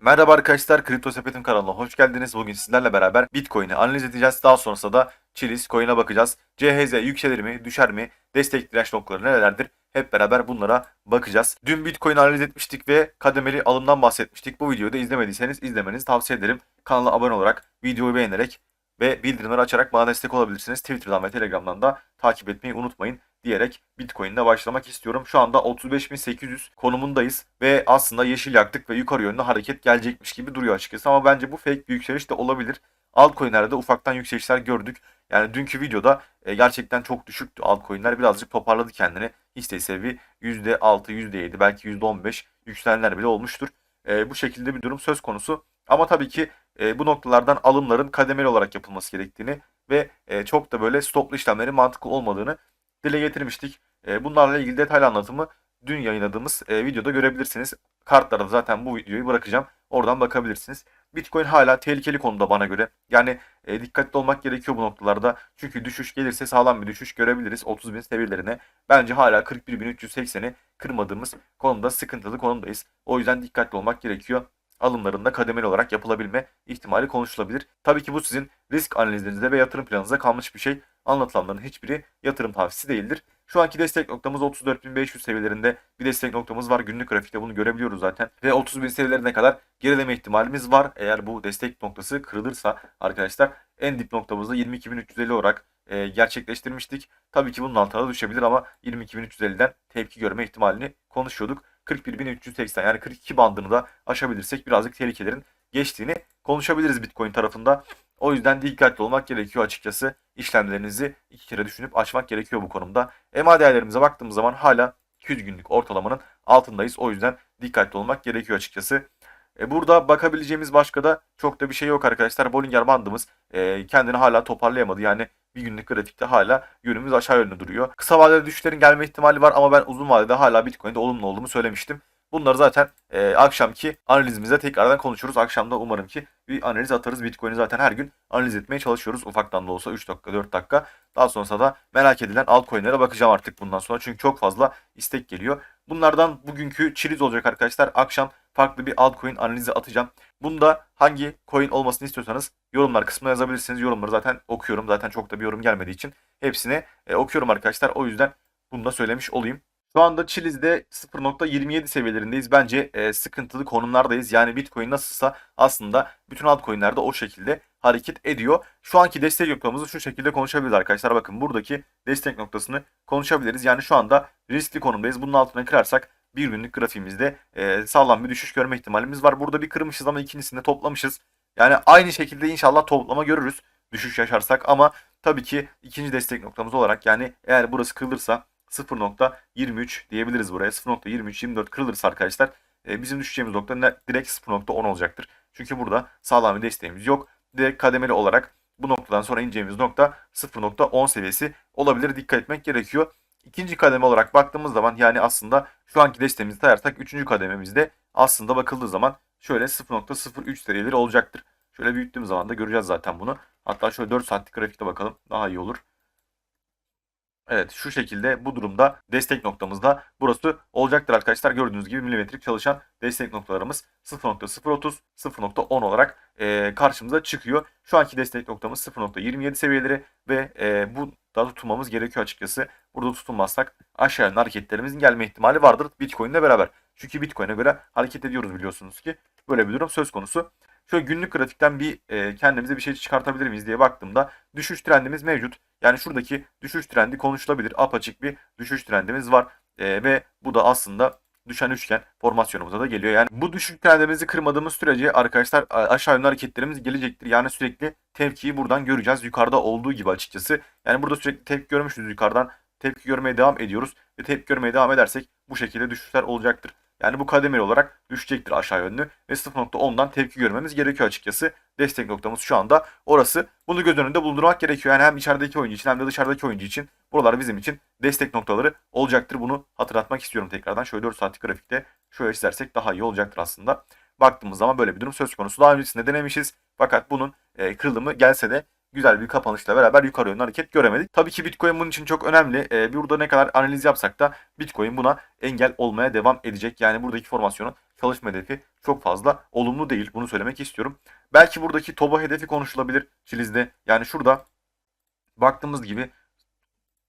Merhaba arkadaşlar, Kripto Sepet'in kanalına hoş geldiniz. Bugün sizlerle beraber Bitcoin'i analiz edeceğiz. Daha sonrasında da Chilis Coin'e bakacağız. CHZ yükselir mi, düşer mi, destek direnç noktaları nerelerdir? Hep beraber bunlara bakacağız. Dün Bitcoin analiz etmiştik ve kademeli alımdan bahsetmiştik. Bu videoyu da izlemediyseniz izlemenizi tavsiye ederim. Kanala abone olarak, videoyu beğenerek ve bildirimleri açarak bana destek olabilirsiniz. Twitter'dan ve Telegram'dan da takip etmeyi unutmayın diyerek Bitcoin'le başlamak istiyorum. Şu anda 35.800 konumundayız ve aslında yeşil yaktık ve yukarı yönlü hareket gelecekmiş gibi duruyor açıkçası ama bence bu fake bir yükseliş de olabilir. Altcoin'lerde ufaktan yükselişler gördük. Yani dünkü videoda e, gerçekten çok düşüktü altcoin'ler birazcık toparladı kendini. Hisse bir %6, %7 belki %15 yükselenler bile olmuştur. E, bu şekilde bir durum söz konusu. Ama tabii ki e, bu noktalardan alımların kademeli olarak yapılması gerektiğini ve e, çok da böyle stoplu işlemlerin mantıklı olmadığını dile getirmiştik. E, bunlarla ilgili detaylı anlatımı dün yayınladığımız e, videoda görebilirsiniz. Kartlara da zaten bu videoyu bırakacağım. Oradan bakabilirsiniz. Bitcoin hala tehlikeli konuda bana göre. Yani e, dikkatli olmak gerekiyor bu noktalarda. Çünkü düşüş gelirse sağlam bir düşüş görebiliriz 30.000 seviyelerine. Bence hala 41.380'i kırmadığımız konumda sıkıntılı konumdayız. O yüzden dikkatli olmak gerekiyor alımlarında kademeli olarak yapılabilme ihtimali konuşulabilir. Tabii ki bu sizin risk analizinizde ve yatırım planınızda kalmış bir şey. Anlatılanların hiçbiri yatırım tavsiyesi değildir. Şu anki destek noktamız 34.500 seviyelerinde bir destek noktamız var. Günlük grafikte bunu görebiliyoruz zaten. Ve 30.000 seviyelerine kadar gerileme ihtimalimiz var. Eğer bu destek noktası kırılırsa arkadaşlar en dip noktamızda 22.350 olarak e, gerçekleştirmiştik. Tabii ki bunun altına düşebilir ama 22.350'den tepki görme ihtimalini konuşuyorduk. 41.380 yani 42 bandını da aşabilirsek birazcık tehlikelerin geçtiğini konuşabiliriz Bitcoin tarafında. O yüzden dikkatli olmak gerekiyor açıkçası. İşlemlerinizi iki kere düşünüp açmak gerekiyor bu konumda. EMA değerlerimize baktığımız zaman hala 200 günlük ortalamanın altındayız. O yüzden dikkatli olmak gerekiyor açıkçası. E burada bakabileceğimiz başka da çok da bir şey yok arkadaşlar. Bollinger bandımız e, kendini hala toparlayamadı. Yani bir günlük grafikte hala yönümüz aşağı yönlü duruyor. Kısa vadede düşüşlerin gelme ihtimali var ama ben uzun vadede hala Bitcoin'de olumlu olduğumu söylemiştim. Bunları zaten e, akşamki analizimizde tekrardan konuşuruz. Akşamda umarım ki bir analiz atarız. Bitcoin'i zaten her gün analiz etmeye çalışıyoruz. Ufaktan da olsa 3 dakika 4 dakika. Daha sonrasında da merak edilen altcoin'lere bakacağım artık bundan sonra. Çünkü çok fazla istek geliyor. Bunlardan bugünkü çiriz olacak arkadaşlar. Akşam farklı bir altcoin analizi atacağım. Bunda hangi coin olmasını istiyorsanız yorumlar kısmına yazabilirsiniz. Yorumları zaten okuyorum. Zaten çok da bir yorum gelmediği için hepsini e, okuyorum arkadaşlar. O yüzden bunu da söylemiş olayım. Şu anda Chiliz'de 0.27 seviyelerindeyiz. Bence e, sıkıntılı konumlardayız. Yani Bitcoin nasılsa aslında bütün altcoin'lerde o şekilde hareket ediyor. Şu anki destek noktamızı şu şekilde konuşabiliriz arkadaşlar. Bakın buradaki destek noktasını konuşabiliriz. Yani şu anda riskli konumdayız. Bunun altına kırarsak bir günlük grafiğimizde e, sağlam bir düşüş görme ihtimalimiz var. Burada bir kırmışız ama ikincisinde toplamışız. Yani aynı şekilde inşallah toplama görürüz. Düşüş yaşarsak ama tabii ki ikinci destek noktamız olarak yani eğer burası kırılırsa 0.23 diyebiliriz buraya. 0.23-24 kırılırsa arkadaşlar e, bizim düşeceğimiz nokta direkt 0.10 olacaktır. Çünkü burada sağlam bir desteğimiz yok. Direkt kademeli olarak bu noktadan sonra ineceğimiz nokta 0.10 seviyesi olabilir. Dikkat etmek gerekiyor. İkinci kademe olarak baktığımız zaman yani aslında şu anki desteğimizi sayarsak üçüncü kadememizde aslında bakıldığı zaman şöyle 0.03 seviyeleri olacaktır. Şöyle büyüttüğüm zaman da göreceğiz zaten bunu. Hatta şöyle 4 saatlik grafikte bakalım daha iyi olur. Evet şu şekilde bu durumda destek noktamızda burası olacaktır arkadaşlar. Gördüğünüz gibi milimetrik çalışan destek noktalarımız 0.030 0.10 olarak e, karşımıza çıkıyor. Şu anki destek noktamız 0.27 seviyeleri ve e, bu da tutulmamız gerekiyor açıkçası. Burada tutulmazsak aşağı yönlü hareketlerimizin gelme ihtimali vardır Bitcoin ile beraber. Çünkü Bitcoin'e göre hareket ediyoruz biliyorsunuz ki. Böyle bir durum söz konusu. Şöyle günlük grafikten bir e, kendimize bir şey çıkartabilir miyiz diye baktığımda düşüş trendimiz mevcut. Yani şuradaki düşüş trendi konuşulabilir. Apaçık bir düşüş trendimiz var. E, ve bu da aslında düşen üçgen formasyonumuza da geliyor. Yani bu düşüş trendimizi kırmadığımız sürece arkadaşlar aşağı yönlü hareketlerimiz gelecektir. Yani sürekli tepkiyi buradan göreceğiz. Yukarıda olduğu gibi açıkçası. Yani burada sürekli tepki görmüşüz yukarıdan. Tepki görmeye devam ediyoruz. Ve tepki görmeye devam edersek bu şekilde düşüşler olacaktır. Yani bu kademeli olarak düşecektir aşağı yönlü ve 0.10'dan tepki görmemiz gerekiyor açıkçası. Destek noktamız şu anda orası. Bunu göz önünde bulundurmak gerekiyor. Yani hem içerideki oyuncu için hem de dışarıdaki oyuncu için buralar bizim için destek noktaları olacaktır. Bunu hatırlatmak istiyorum tekrardan. Şöyle 4 saatlik grafikte şöyle çizersek daha iyi olacaktır aslında. Baktığımız zaman böyle bir durum söz konusu. Daha öncesinde denemişiz. Fakat bunun e, kırılımı gelse de güzel bir kapanışla beraber yukarı yönlü hareket göremedik. Tabii ki Bitcoin bunun için çok önemli. Ee, burada ne kadar analiz yapsak da Bitcoin buna engel olmaya devam edecek. Yani buradaki formasyonun çalışma hedefi çok fazla olumlu değil. Bunu söylemek istiyorum. Belki buradaki TOBA hedefi konuşulabilir Chiliz'de. Yani şurada baktığımız gibi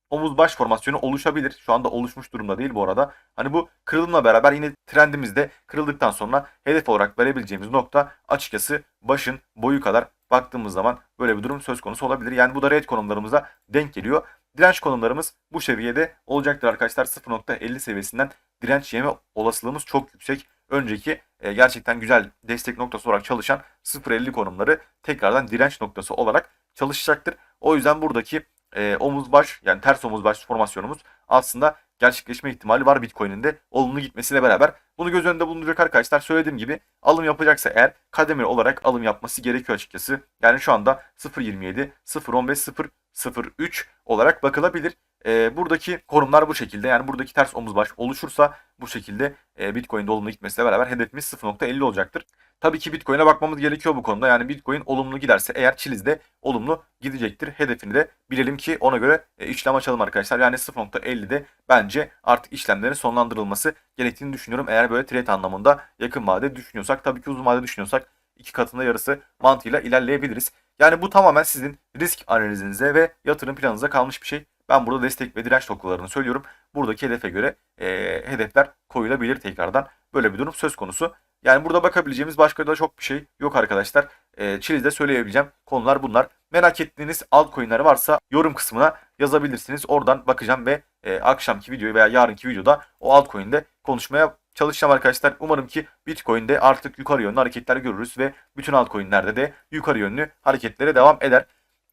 omuz baş formasyonu oluşabilir. Şu anda oluşmuş durumda değil bu arada. Hani bu kırılımla beraber yine trendimizde kırıldıktan sonra hedef olarak verebileceğimiz nokta açıkçası başın boyu kadar baktığımız zaman böyle bir durum söz konusu olabilir. Yani bu da red konumlarımıza denk geliyor. Direnç konumlarımız bu seviyede olacaktır arkadaşlar. 0.50 seviyesinden direnç yeme olasılığımız çok yüksek. Önceki e, gerçekten güzel destek noktası olarak çalışan 0.50 konumları tekrardan direnç noktası olarak çalışacaktır. O yüzden buradaki e, omuz baş yani ters omuz baş formasyonumuz aslında gerçekleşme ihtimali var Bitcoin'in de olumlu gitmesiyle beraber. Bunu göz önünde bulunduracak arkadaşlar. Söylediğim gibi alım yapacaksa eğer kademeli olarak alım yapması gerekiyor açıkçası. Yani şu anda 0.27, 0.15, 0.03 olarak bakılabilir. E, buradaki konumlar bu şekilde. Yani buradaki ters omuz baş oluşursa bu şekilde e, Bitcoin'de olumlu gitmesiyle beraber hedefimiz 0.50 olacaktır. Tabii ki Bitcoin'e bakmamız gerekiyor bu konuda. Yani Bitcoin olumlu giderse eğer Chiliz'de olumlu gidecektir. Hedefini de bilelim ki ona göre e, işlem açalım arkadaşlar. Yani 0.50'de bence artık işlemlerin sonlandırılması gerektiğini düşünüyorum. Eğer böyle trade anlamında yakın vade düşünüyorsak tabii ki uzun vade düşünüyorsak iki katında yarısı mantığıyla ilerleyebiliriz. Yani bu tamamen sizin risk analizinize ve yatırım planınıza kalmış bir şey. Ben burada destek ve direnç noktalarını söylüyorum. Buradaki hedefe göre e, hedefler koyulabilir tekrardan. Böyle bir durum söz konusu. Yani burada bakabileceğimiz başka da çok bir şey yok arkadaşlar. E, Chili'de söyleyebileceğim konular bunlar. Merak ettiğiniz altcoin'ler varsa yorum kısmına yazabilirsiniz. Oradan bakacağım ve e, akşamki videoyu veya yarınki videoda o altcoin'de konuşmaya çalışacağım arkadaşlar. Umarım ki Bitcoin'de artık yukarı yönlü hareketler görürüz ve bütün altcoin'lerde de yukarı yönlü hareketlere devam eder.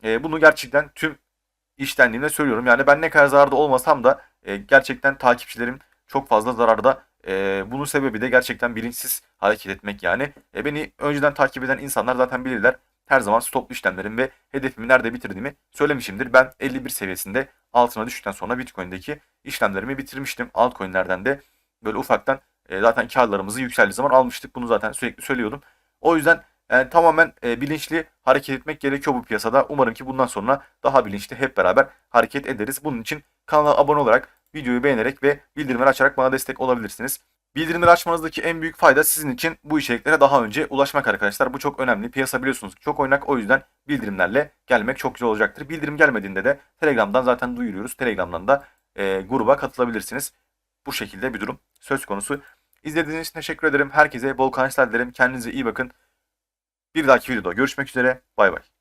E, bunu gerçekten tüm işlendiğimde söylüyorum. Yani ben ne kadar zararda olmasam da e, gerçekten takipçilerim çok fazla zararda. E, bunun sebebi de gerçekten bilinçsiz hareket etmek yani. E, beni önceden takip eden insanlar zaten bilirler. Her zaman stoplu işlemlerim ve hedefimi nerede bitirdiğimi söylemişimdir. Ben 51 seviyesinde altına düştükten sonra Bitcoin'deki işlemlerimi bitirmiştim. Altcoin'lerden de böyle ufaktan e, zaten karlarımızı yükseldiği zaman almıştık. Bunu zaten sürekli söylüyordum. O yüzden yani tamamen e, bilinçli hareket etmek gerekiyor bu piyasada. Umarım ki bundan sonra daha bilinçli hep beraber hareket ederiz. Bunun için kanala abone olarak, videoyu beğenerek ve bildirimleri açarak bana destek olabilirsiniz. Bildirimleri açmanızdaki en büyük fayda sizin için bu içeriklere daha önce ulaşmak arkadaşlar. Bu çok önemli. Piyasa biliyorsunuz çok oynak. O yüzden bildirimlerle gelmek çok güzel olacaktır. Bildirim gelmediğinde de Telegram'dan zaten duyuruyoruz. Telegram'dan da e, gruba katılabilirsiniz. Bu şekilde bir durum söz konusu. İzlediğiniz için teşekkür ederim. Herkese bol kazançlar dilerim. Kendinize iyi bakın. Bir dahaki videoda görüşmek üzere. Bay bay.